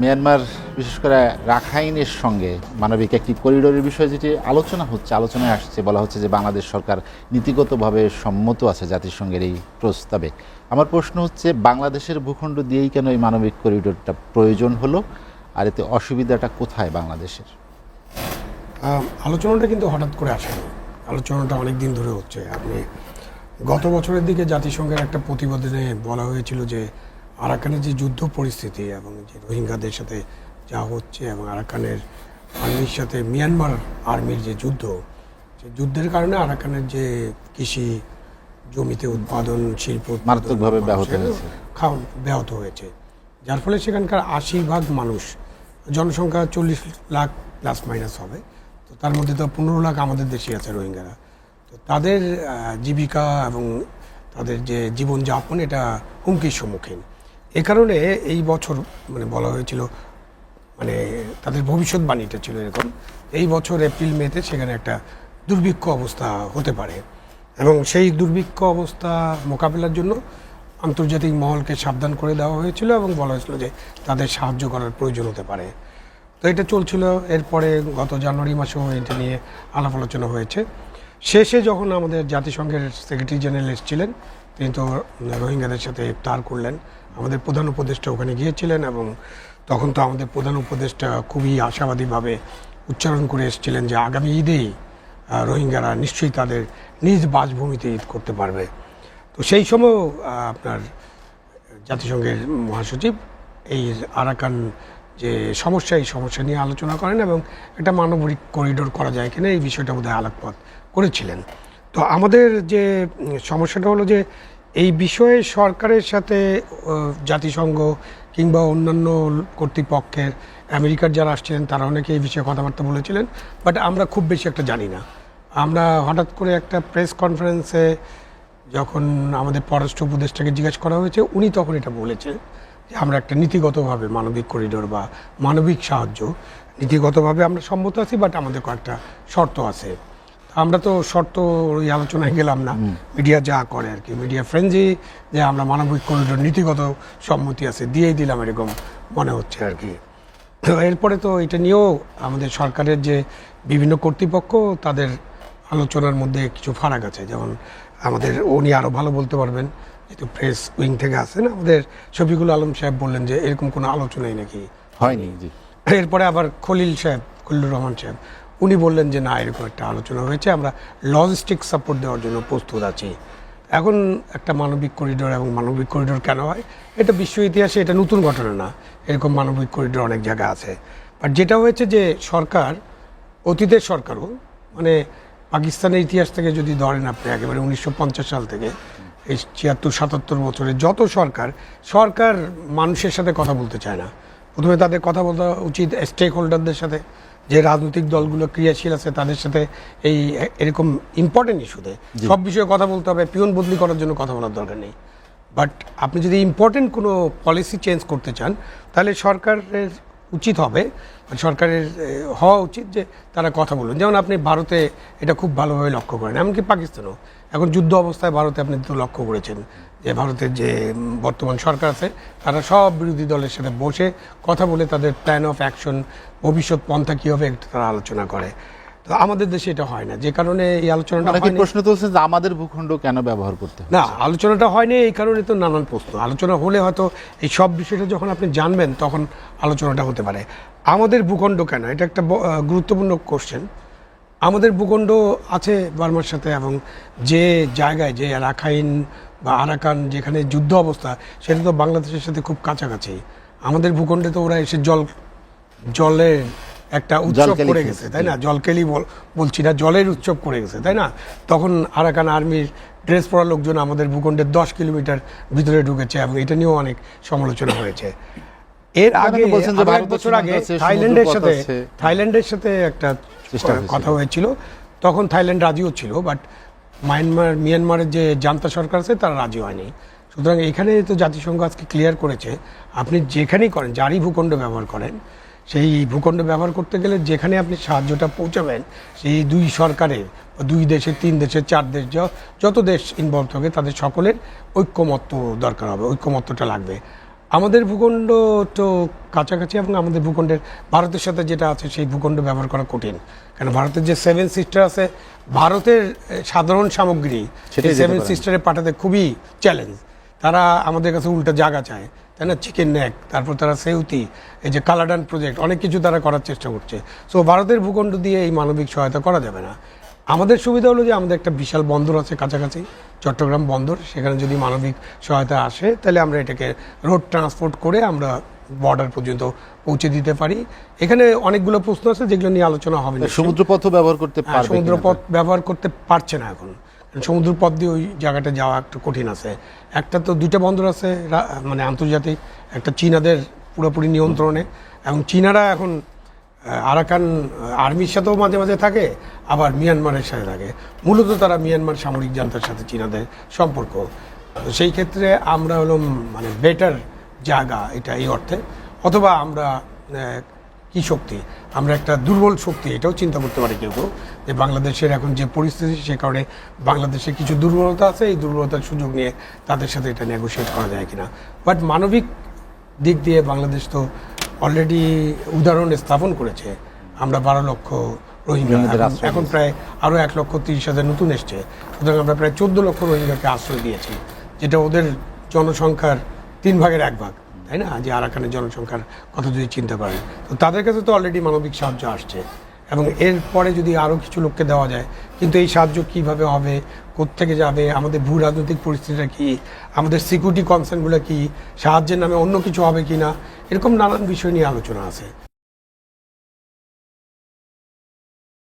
Myanmar, বিশেষ করে রাখাইনের সঙ্গে মানবিক একটি করিডোরের বিষয়ে যেটি আলোচনা হচ্ছে, আলোচনায় আসছে, বলা হচ্ছে যে বাংলাদেশ সরকার নীতিগতভাবে সম্মত আছে জাতিসংঘের এই প্রস্তাবে। আমার প্রশ্ন হচ্ছে, বাংলাদেশের ভূখণ্ড দিয়েই কেন এই মানবিক করিডোরটা প্রয়োজন হলো, আর এতে অসুবিধাটা কোথায় বাংলাদেশের? আলোচনাটা কিন্তু হঠাৎ করে আসেনি আলোচনাটা অনেক দিন ধরে হচ্ছে। আপনি গত বছরের দিকে জাতিসংঘের একটা প্রতিবেদনে বলা হয়েছিল যে আরাকানের যে যুদ্ধ পরিস্থিতি এবং যে রোহিঙ্গাদের সাথে যা হচ্ছে এবং আরাকানের আর্মির সাথে মিয়ানমার আর্মির যে যুদ্ধ সে যুদ্ধের কারণে আরাকানের যে কৃষি জমিতে উৎপাদন শিল্প মারাত্মকভাবে ব্যাহত হয়েছে। ব্যাহত হয়েছে। যার ফলে সেখানকার আশি ভাগ মানুষ জনসংখ্যা চল্লিশ লাখ প্লাস মাইনাস হবে তো তার মধ্যে তো পনেরো লাখ আমাদের দেশে আছে রোহিঙ্গারা। তো তাদের জীবিকা এবং তাদের যে জীবনযাপন এটা হুমকির সম্মুখীন। এ কারণে এই বছর মানে বলা হয়েছিল মানে তাদের ভবিষ্যৎবাণীটা ছিল এরকম, এই বছর এপ্রিল, মেতে সেখানে একটা দুর্ভিক্ষ অবস্থা হতে পারে। এবং সেই দুর্ভিক্ষ অবস্থা মোকাবিলার জন্য আন্তর্জাতিক মহলকে সাবধান করে দেওয়া হয়েছিল এবং বলা হয়েছিল যে তাদের সাহায্য করার প্রয়োজন হতে পারে। তো এটা চলছিল, এরপরে গত জানুয়ারি মাসেও এটা নিয়ে আলাপ আলোচনা হয়েছে। শেষে যখন আমাদের জাতিসংঘের সেক্রেটারি জেনারেল এসেছিলেন তিনি তো রোহিঙ্গাদের সাথে ইফতার করলেন। আমাদের প্রধান উপদেষ্টা ওখানে গিয়েছিলেন এবং তখন তো আমাদের প্রধান উপদেষ্টা খুবই আশাবাদীভাবে উচ্চারণ করে এসেছিলেন যে আগামী ঈদেই রোহিঙ্গারা নিশ্চয়ই তাদের নিজ বাসভূমিতে ঈদ করতে পারবে। তো সেই সময়ও আপনার জাতিসংঘের মহাসচিব এই আরাকান যে সমস্যা, এই সমস্যা নিয়ে আলোচনা করেন এবং একটা মানবিক করিডোর করা যায় কিনা এই বিষয়টা বোধহয় আলোকপাত করেছিলেন। তো আমাদের যে সমস্যাটা হলো যে, এই বিষয়ে সরকারের সাথে জাতিসংঘ কিংবা অন্যান্য কর্তৃপক্ষের, আমেরিকার যারা আসছিলেন তারা অনেকে এই বিষয়ে কথাবার্তা বলেছিলেন, বাট আমরা খুব বেশি একটা জানি না। আমরা হঠাৎ করে একটা প্রেস কনফারেন্সে যখন আমাদের পররাষ্ট্র উপদেষ্টাকে জিজ্ঞেস করা হয়েছে, উনি তখন এটা বলেছেন যে, আমরা একটা নীতিগতভাবে মানবিক করিডোর বা মানবিক সাহায্য, নীতিগতভাবে আমরা সম্মত আছি, বাট আমাদের কয়েকটা শর্ত আছে। আমরা তো শর্ত ওই আলোচনায় গেলাম না। মিডিয়া যা করে আর কি। মিডিয়া ফ্রেন্ডজি যে আমরা মানবিক করিডোর নীতিগত সম্মতি আছে দিয়েই দিলাম এরকম মনে হচ্ছে আর কি। তো এরপরে তো এটা নিয়েও আমাদের সরকারের যে বিভিন্ন কর্তৃপক্ষ তাদের আলোচনার মধ্যে কিছু ফারাক আছে। যেমন আমাদের উনি আরও ভালো বলতে পারবেন যেহেতু প্রেস উইং থেকে আসেন আমাদের শফিকুল আলম সাহেব বললেন যে এরকম কোনো আলোচনাই নাকি? হয়নি জি। এরপরে আবার খলিল সাহেব খলিলুর রহমান সাহেব। উনি বললেন যে না, এরকম একটা আলোচনা হয়েছে, আমরা লজিস্টিক সাপোর্ট দেওয়ার জন্য প্রস্তুত আছি। এখন একটা মানবিক করিডোর এবং মানবিক করিডোর কেন হয়? এটা বিশ্ব ইতিহাসে এটা নতুন ঘটনা না, এরকম মানবিক করিডোর অনেক জায়গায় আছে। বাট যেটা হয়েছে যে সরকার, অতীতের সরকারও মানে পাকিস্তানের ইতিহাস থেকে যদি ধরেন আপনি একেবারে উনিশশো পঞ্চাশ সাল থেকে, এই ছিয়াত্তর, সাতাত্তর বছরে যত সরকার সরকার মানুষের সাথে কথা বলতে চায় না। প্রথমে তাদের কথা বলা উচিত স্টেক হোল্ডারদের সাথে। যে রাজনৈতিক দলগুলো ক্রিয়াশীল আছে তাদের সাথে এই এরকম ইম্পর্টেন্ট ইস্যুতে সব বিষয়ে কথা বলতে হবে পিওন বদলি করার জন্য কথা বলার দরকার নেই। বাট আপনি যদি ইম্পর্টেন্ট কোনো পলিসি চেঞ্জ করতে চান তাহলে সরকারের উচিত হবে সরকারের হওয়া উচিত যে তারা কথা বলুন। যেমন আপনি ভারতে এটা খুব ভালোভাবে লক্ষ্য করেন এমনকি পাকিস্তানও। এখন যুদ্ধ অবস্থায় ভারতে আপনি তো লক্ষ্য করেছেন যে ভারতের যে বর্তমান সরকার আছে তারা সব বিরোধী দলের সাথে বসে কথা বলে তাদের প্ল্যান অফ অ্যাকশন ভবিষ্যৎ পন্থা কী হবে তারা আলোচনা করে। তো আমাদের দেশে এটা হয় না যে কারণে এই আলোচনাটা হয়নি। প্রশ্ন তুলছেন যে আমাদের ভূখণ্ড কেন ব্যবহার করতে না আলোচনাটা হয়নি এই কারণে তো নানান প্রশ্ন। আলোচনা হলে হয়তো এই সব বিষয়টা যখন আপনি জানবেন তখন আলোচনাটা হতে পারে। আমাদের ভূখণ্ড কেন? এটা একটা গুরুত্বপূর্ণ কোশ্চেন আমাদের ভূখণ্ড আছে বার্মার সাথে এবং যে জায়গায় যে রাখাইন বা আরাকান যেখানে যুদ্ধ অবস্থা সেটা তো বাংলাদেশের সাথে খুব কাছাকাছি। আমাদের ভূখণ্ডে তো ওরা এসে জল জলের একটা উৎসব করে গেছে তাই না? জলকেলি বলছি না জলের উৎসব করে গেছে তাই না? তখন আরাকান আর্মির ড্রেস পরা লোকজন আমাদের ভূখণ্ডের দশ কিলোমিটার ভিতরে ঢুকেছে এবং এটা নিয়েও অনেক সমালোচনা হয়েছে। এর আগে বছর আগে থাইল্যান্ডের সাথে থাইল্যান্ডের সাথে একটা। কথা হয়েছিল। তখন থাইল্যান্ড রাজিও ছিল বাট মায়ানমার মিয়ানমারের যে জান্তা সরকার আছে তারা রাজি হয়নি। সুতরাং এখানে তো জাতিসংঘ আজকে ক্লিয়ার করেছে আপনি যেখানেই করেন যারই ভূখণ্ড ব্যবহার করেন সেই ভূখণ্ড ব্যবহার করতে গেলে যেখানে আপনি সাহায্যটা পৌঁছাবেন সেই দুই সরকারের দুই দেশের তিন দেশের চার দেশ যত দেশ ইনভলভ থাকে তাদের সকলের ঐক্যমত্য দরকার হবে ঐক্যমত্যটা লাগবে। আমাদের ভূখণ্ড তো কাছাকাছি এবং আমাদের ভূখণ্ডের ভারতের সাথে যেটা আছে সেই ভূখণ্ড ব্যবহার করা কঠিন। কারণ ভারতের যে সেভেন সিস্টার আছে ভারতের সাধারণ সামগ্রী যেতে সেভেন সিস্টারে পাঠাতে খুবই চ্যালেঞ্জ তারা আমাদের কাছে উল্টা জায়গা চায় তাই না? চিকেন নেক তারপর তারা সেউতি এই যে কালাডান প্রজেক্ট অনেক কিছু তারা করার চেষ্টা করছে। সো ভারতের ভূখণ্ড দিয়ে এই মানবিক সহায়তা করা যাবে না। আমাদের সুবিধা হলো যে আমাদের একটা বিশাল বন্দর আছে কাছাকাছি চট্টগ্রাম বন্দর। সেখানে যদি মানবিক সহায়তা আসে তাহলে আমরা এটাকে রোড ট্রান্সপোর্ট করে আমরা বর্ডার পর্যন্ত পৌঁছে দিতে পারি। এখানে অনেকগুলো প্রশ্ন আছে যেগুলো নিয়ে আলোচনা হবে নিশ্চয়ই। সমুদ্রপথও ব্যবহার করতে হ্যাঁ, পারবে সমুদ্রপথ ব্যবহার করতে পারছে না এখন। সমুদ্রপথ দিয়ে ওই জায়গাটা যাওয়া একটু কঠিন আছে। একটা তো দুইটা বন্দর আছে মানে আন্তর্জাতিক একটা চীনাদের পুরোপুরি নিয়ন্ত্রণে। এবং চীনারা এখন আরাকান আর্মির সাথেও মাঝে মাঝে থাকে আবার মিয়ানমারের সাথে থাকে। মূলত তারা মিয়ানমার সামরিক জান্তার সাথে চীনাদের সম্পর্ক। সেই ক্ষেত্রে আমরা হলো উম, মানে বেটার জায়গা এটা এই অর্থে। অথবা আমরা কি শক্তি? আমরা একটা দুর্বল শক্তি এটাও চিন্তা করতে পারি কেউ কেউ যে বাংলাদেশের এখন যে পরিস্থিতি সে কারণে বাংলাদেশে কিছু দুর্বলতা আছে এই দুর্বলতার সুযোগ নিয়ে তাদের সাথে এটা নেগোশিয়েট করা যায় কিনা। বাট মানবিক দিক দিয়ে বাংলাদেশ তো অলরেডি উদাহরণ স্থাপন করেছে। আমরা বারো লক্ষ রোহিঙ্গা। এখন- প্রায় আরও এক লক্ষ তিরিশ হাজার নতুন এসছে। সুতরাং আমরা প্রায় চোদ্দ লক্ষ রোহিঙ্গাকে আশ্রয় দিয়েছি যেটা ওদের জনসংখ্যার তিন ভাগের এক ভাগ তাই না? যে আরাকানের জনসংখ্যার কথা যদি চিন্তা করেন। তো তাদের কাছে তো অলরেডি মানবিক সাহায্য আসছে। এবং এরপরে যদি আরও কিছু লোককে দেওয়া যায়, কিন্তু এই সাহায্য কীভাবে হবে, কোত্থেকে যাবে, আমাদের ভূ রাজনৈতিক পরিস্থিতিটা কী, আমাদের সিকিউরিটি কনসার্নগুলো কী, সাহায্যের নামে অন্য কিছু হবে কি না এরকম নানান বিষয় নিয়ে আলোচনা আছে।